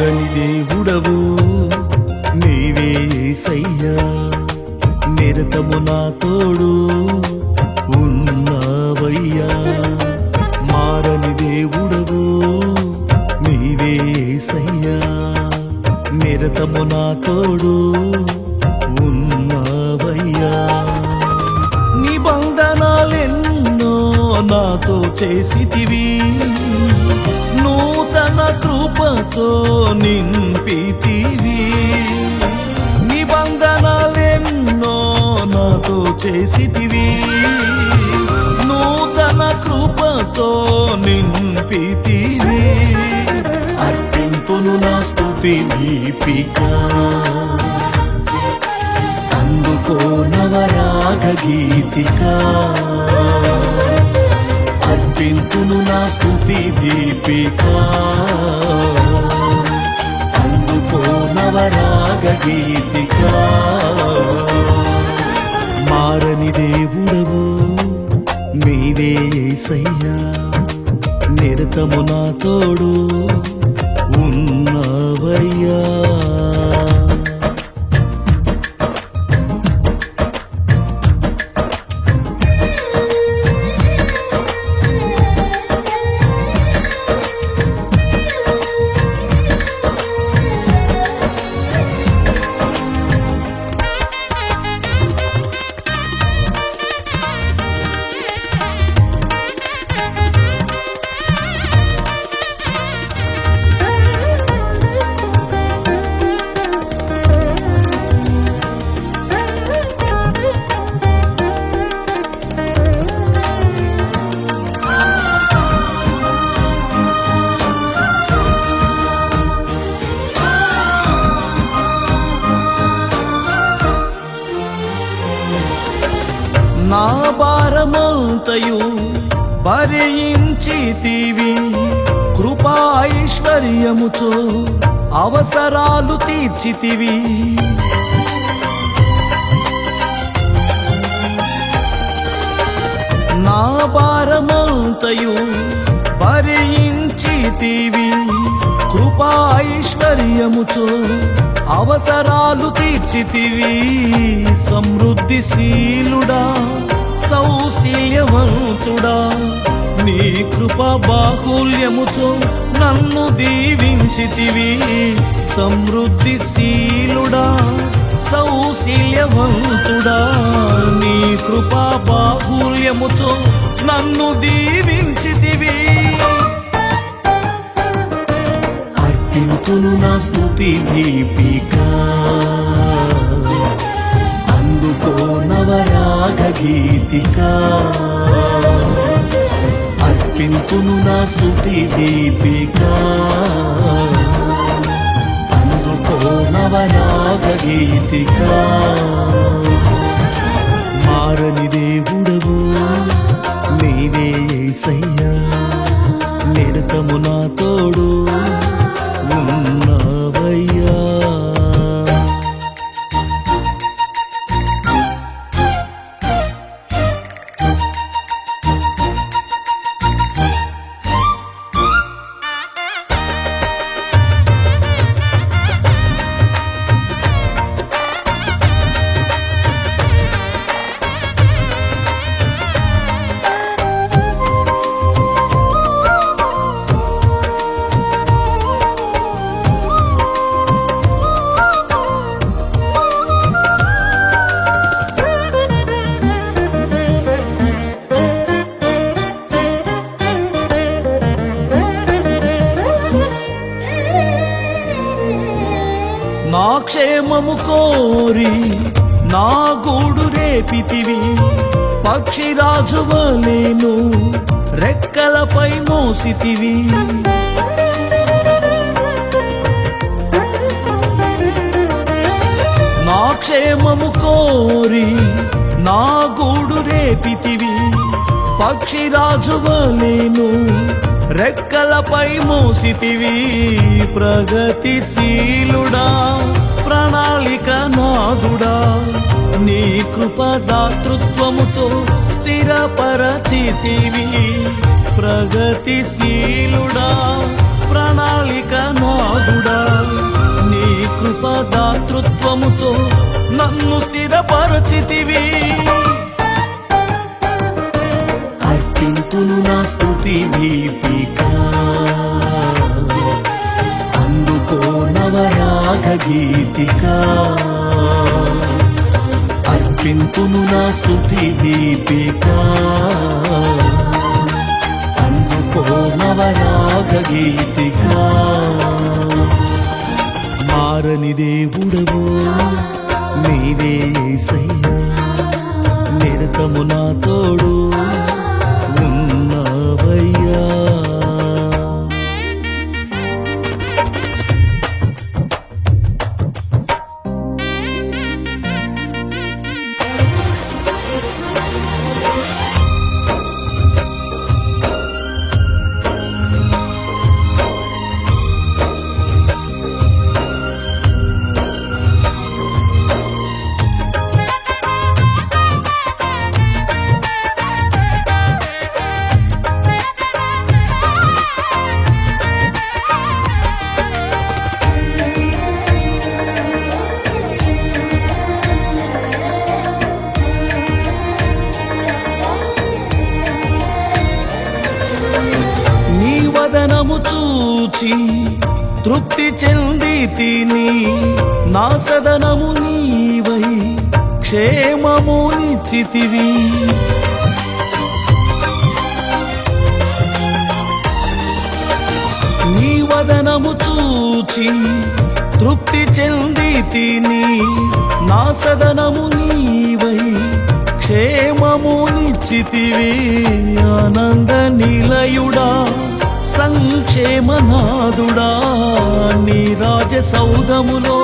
మారని దేవుడవు. నీవే సయ్యా నిరతము నా తోడు ఉన్నావయ్యా. మారని దేవుడవు నీవే సయ్యా నిరతము నా తోడు ఉన్నావయ్యా. నిబంధనాలెన్నో నాతో చేసితివి. నూతన కృపతో నింపితివి. నిబంధనలెన్నో నాతో చేసితివి. నూతన కృపతో నింపితివి. అర్పింతును నా స్థుతి దీపిక. అందుకో నవరాగ గీతికా. అర్పింతును నా స్థుతి దీపిక. అందుకో నవరాగ గీతిక. మారని దేవుడవు నీవే సయ్యా నిరతము నా తోడు ఉన్నవయ్యా. భారమంతయు భరించితివి కృపాైశ్వర్యముతో అవసరాలు తీర్చితివి. నా భారమంతయు భరించితివి కృపా ఐశ్వర్యముతో అవసరాలు తీర్చితివి. సమృద్ధిశీలుడా సౌశీల్యవంతుడా. నీ కృప బాహుల్యముతో నన్ను దీవించితివి. సమృద్ధిశీలుడా సౌశీల్యవంతుడా. నీ కృప బాహుల్యముతో నన్ను దీవించితివి. అర్పింతును నా స్థుతి దీపికా. నవరాగ అర్పింపును నా స్థుతి దీపిక. అందుకో నవరాగీతిక మారని దేవుడవు నీవే సయ్యా నిడతము నా తోడు. క్షేమము కోరి నా గూడు రేపితివి. పక్షిరాజు నేను రెక్కలపై మోసితివి. నా క్షేమము కోరి నా గూడు రేపితివి. పక్షిరాజు నేను రెక్కలపై మూసితివి ప్రగతిశీలుడా ప్రణాళిక నాదుడా నీ కృపదాతృత్వముతో స్థిరపరచితివి ప్రగతిశీలుడా ప్రణాళిక నాదుడా నీ కృపదాతృత్వముతో నన్ను స్థిరపరచితివి అర్పింతును నా స్థుతి దీపిక. అందుకో నవరాగ గీతిక అర్పింతును నా స్థుతి దీపిక. అందుకో నవరాగ గీతిక మారని దేవుడవు నీవే సైనా నిరతము నా తోడు చూచి తృప్తి చెంది తిని నా సదనము నీవై క్షేమము నిచ్చితివి. నీ వదనము చూచి తృప్తి చెంది తిని నా సదనము నీవై క్షేమము నిచ్చితివి. ఆనంద నిలయుడా సంక్షేమనాథుడా నీ రాజ సౌధములో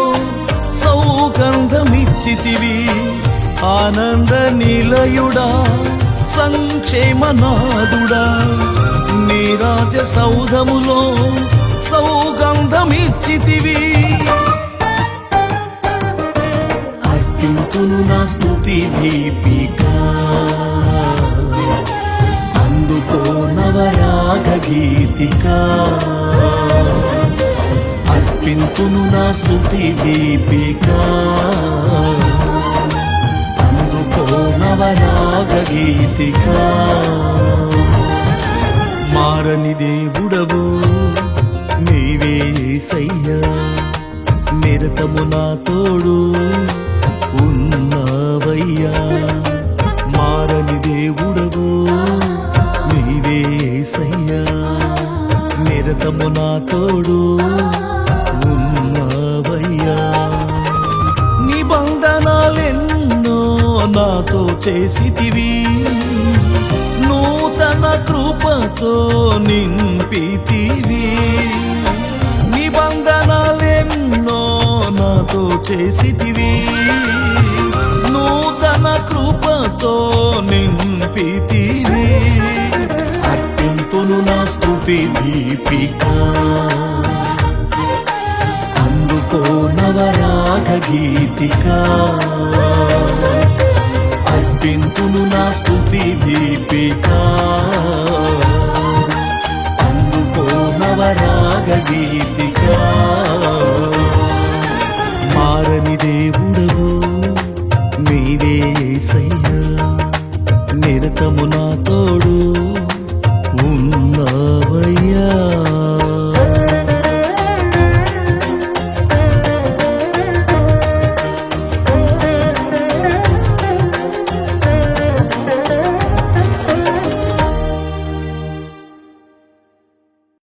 సౌగంధమిచ్చితివి. ఆనంద నిలయుడా సంక్షేమనాథుడా నీ రాజ సౌధములో సౌగంధమిచ్చితివి. అర్పింతును నా స్థుతి దీపిక. అందుకో నవరా గీతిక అర్పింతును నా స్థుతి దీపిక. అందుకో నవరాగగీతిక మారని దేవుడవు నీవే సయ్యా నిరతము నా తోడు ఉన్నావయ్యా. నిరతము నా తోడు ఉన్నావయ్యా. నిబంధనాలెన్నో నాతో చేసితివి. నూతన కృపతో నింపితివి. నిబంధనాలెన్నో నాతో చేసితివి. నూతన కృపతో నింపితివి. అర్పింతును నా స్తుతి దీపిక. అందుకో నవరాగ గీతికా.